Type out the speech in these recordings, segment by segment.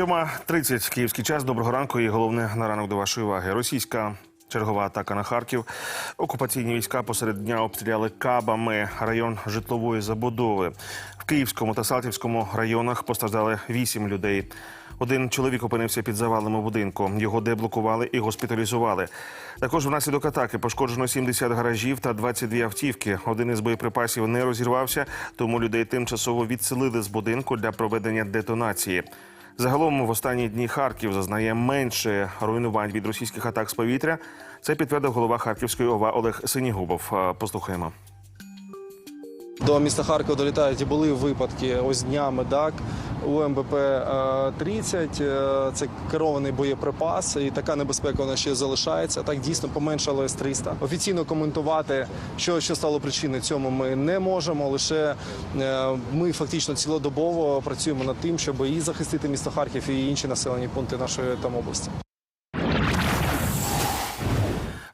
Сьома 30 київський час. Доброго ранку і головне на ранок до вашої уваги. Російська чергова атака на Харків. Окупаційні війська посеред дня обстріляли кабами район житлової забудови. В Київському та Салтівському районах постраждали вісім людей. Один чоловік опинився під завалами будинку. Його деблокували і госпіталізували. Також внаслідок атаки пошкоджено 70 гаражів та 22 автівки. Один із боєприпасів не розірвався, тому людей тимчасово відселили з будинку для проведення детонації. Загалом в останні дні Харків зазнає менше руйнувань від російських атак з повітря. Це підтвердив голова Харківської ОВА Олег Синігубов. Е, Послухаємо. До міста Харкова долітають і були випадки ось днями ДАК у МБП е, 30. Е, Це керований боєприпас, і така небезпека вона ще залишається. Так дійсно поменшало С-300. Офіційно коментувати, що, що стало причиною цьому, ми не можемо. Лише е, ми фактично цілодобово працюємо над тим, щоб і захистити місто Харків і інші населені пункти нашої там області.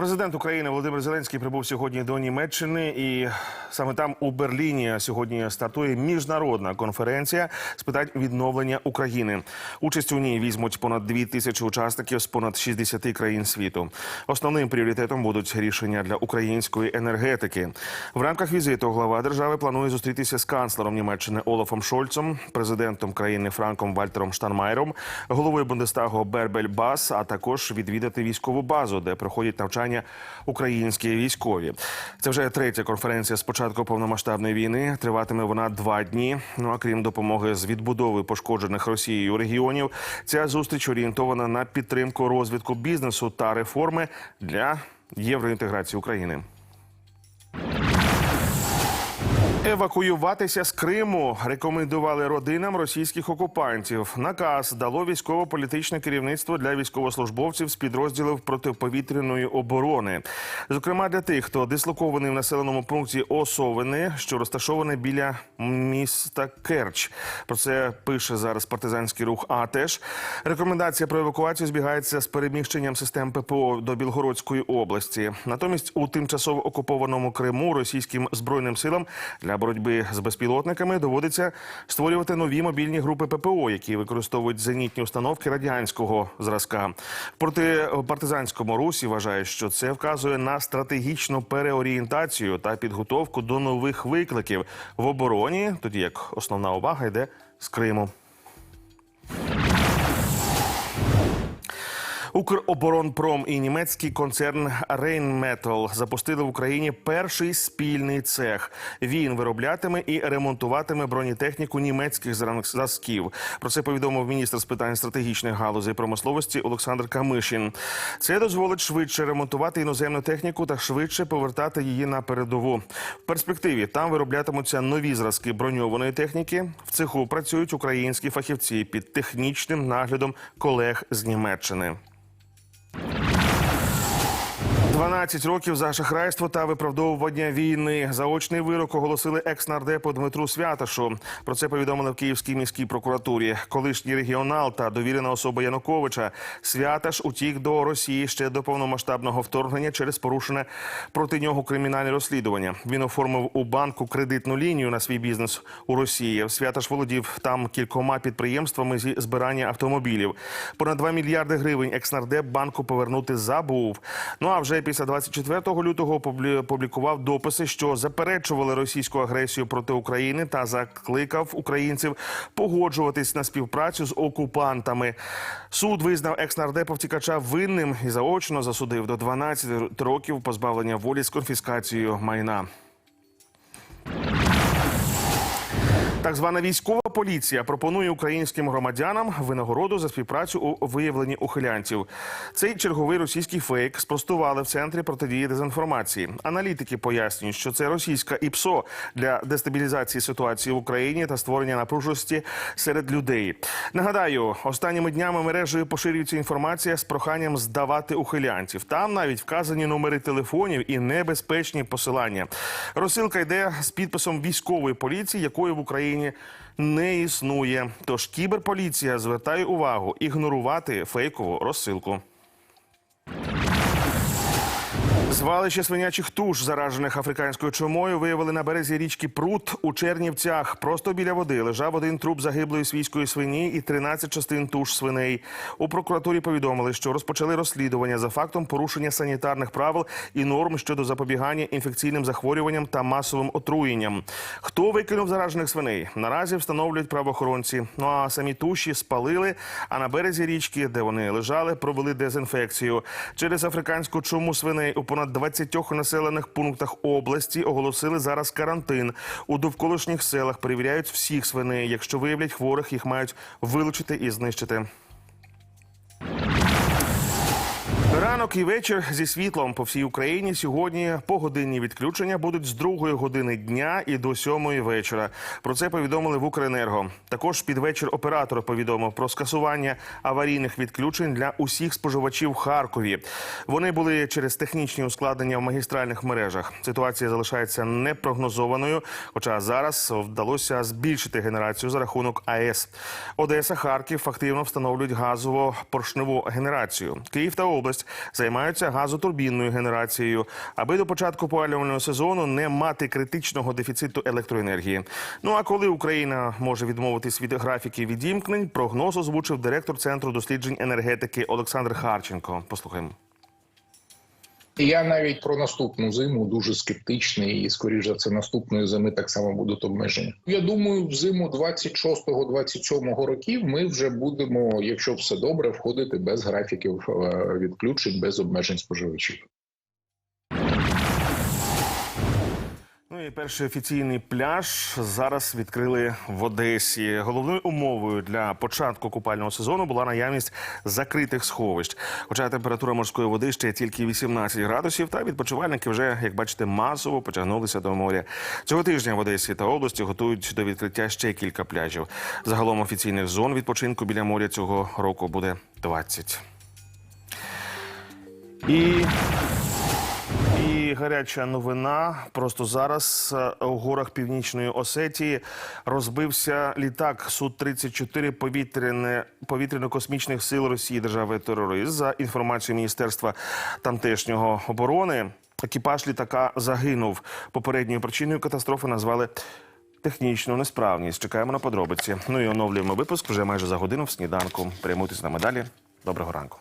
Президент України Володимир Зеленський прибув сьогодні до Німеччини, і саме там у Берліні сьогодні стартує міжнародна конференція з питань відновлення України. Участь у ній візьмуть понад дві тисячі учасників з понад 60 країн світу. Основним пріоритетом будуть рішення для української енергетики. В рамках візиту глава держави планує зустрітися з канцлером Німеччини Олафом Шольцем, президентом країни Франком Вальтером Штанмайером, головою Бундестагу Бербель Бас, а також відвідати військову базу, де проходять навчання українські військові. Це вже третя конференція з початку повномасштабної війни. Триватиме вона два дні. Ну а крім допомоги з відбудови пошкоджених Росією регіонів, ця зустріч орієнтована на підтримку розвитку бізнесу та реформи для євроінтеграції України. Евакуюватися з Криму рекомендували родинам російських окупантів. Наказ дало військово-політичне керівництво для військовослужбовців з підрозділів протиповітряної оборони. Зокрема, для тих, хто дислокований в населеному пункті Осовини, що розташоване біля міста Керч. Про це пише зараз партизанський рух. АТЕШ. Рекомендація про евакуацію збігається з переміщенням систем ППО до Білгородської області. Натомість у тимчасово окупованому Криму російським збройним силам для боротьби з безпілотниками доводиться створювати нові мобільні групи ППО, які використовують зенітні установки радянського зразка. Проти партизанському русі вважає, що це вказує на стратегічну переорієнтацію та підготовку до нових викликів в обороні, тоді як основна увага йде з Криму. Укроборонпром і німецький концерн Rheinmetall запустили в Україні перший спільний цех. Він вироблятиме і ремонтуватиме бронетехніку німецьких зразків. Про це повідомив міністр з питань стратегічних галузей промисловості Олександр Камишін. Це дозволить швидше ремонтувати іноземну техніку та швидше повертати її на передову. В перспективі там вироблятимуться нові зразки броньованої техніки. В цеху працюють українські фахівці під технічним наглядом колег з Німеччини. 12 років за шахрайство та виправдовування війни. Заочний вирок оголосили екс-нардепу Дмитру Святашу. Про це повідомили в Київській міській прокуратурі. Колишній регіонал та довірена особа Януковича Святаш утік до Росії ще до повномасштабного вторгнення через порушене проти нього кримінальне розслідування. Він оформив у банку кредитну лінію на свій бізнес у Росії. Святаш володів там кількома підприємствами зі збирання автомобілів. Понад 2 мільярди гривень екс-нардеп банку повернути забув. Ну а вже після 24 лютого публі- публікував дописи, що заперечували російську агресію проти України та закликав українців погоджуватись на співпрацю з окупантами. Суд визнав екс-нардепа втікача винним і заочно засудив до 12 років позбавлення волі з конфіскацією майна. Так звана військова поліція пропонує українським громадянам винагороду за співпрацю у виявленні ухилянтів. Цей черговий російський фейк спростували в центрі протидії дезінформації. Аналітики пояснюють, що це російська ІПСО для дестабілізації ситуації в Україні та створення напруженості серед людей. Нагадаю, останніми днями мережею поширюється інформація з проханням здавати ухилянців. Там навіть вказані номери телефонів і небезпечні посилання. Розсилка йде з підписом військової поліції, якої в Україні не існує. Тож кіберполіція звертає увагу ігнорувати фейкову розсилку. Звалище свинячих туш, заражених африканською чумою, виявили на березі річки Прут у Чернівцях. Просто біля води лежав один труп загиблої свійської свині і 13 частин туш свиней. У прокуратурі повідомили, що розпочали розслідування за фактом порушення санітарних правил і норм щодо запобігання інфекційним захворюванням та масовим отруєнням. Хто викинув заражених свиней? Наразі встановлюють правоохоронці. Ну а самі туші спалили. А на березі річки, де вони лежали, провели дезінфекцію. Через африканську чуму свиней у понад 20 населених пунктах області оголосили зараз карантин. У довколишніх селах перевіряють всіх свиней. Якщо виявлять хворих, їх мають вилучити і знищити. Ранок і вечір зі світлом по всій Україні сьогодні погодинні відключення будуть з другої години дня і до сьомої вечора. Про це повідомили в Укренерго. Також під вечір оператор повідомив про скасування аварійних відключень для усіх споживачів Харкові. Вони були через технічні ускладнення в магістральних мережах. Ситуація залишається непрогнозованою, хоча зараз вдалося збільшити генерацію за рахунок АЕС. Одеса, Харків активно встановлюють газово-поршневу генерацію. Київ та область займаються газотурбінною генерацією, аби до початку опалювального сезону не мати критичного дефіциту електроенергії. Ну а коли Україна може відмовитись від графіків відімкнень, прогноз озвучив директор центру досліджень енергетики Олександр Харченко. Послухаємо. Я навіть про наступну зиму дуже скептичний, і скоріш за це наступної зими так само будуть обмеження. Я думаю, в зиму 26-27 років ми вже будемо, якщо все добре, входити без графіків е, відключень, без обмежень споживачів. Перший офіційний пляж зараз відкрили в Одесі. Головною умовою для початку купального сезону була наявність закритих сховищ. Хоча температура морської води ще тільки 18 градусів, та відпочивальники вже, як бачите, масово потягнулися до моря. Цього тижня в Одесі та області готують до відкриття ще кілька пляжів. Загалом офіційних зон відпочинку біля моря цього року буде 20. І гаряча новина. Просто зараз е, у горах північної Осетії розбився літак су 34 повітряне повітряно-космічних сил Росії держави терорист. За інформацією міністерства тамтешнього оборони. Екіпаж літака загинув. Попередньою причиною катастрофи назвали технічну несправність. Чекаємо на подробиці. Ну і оновлюємо випуск вже майже за годину в сніданку. Прямуйтесь на медалі. Доброго ранку.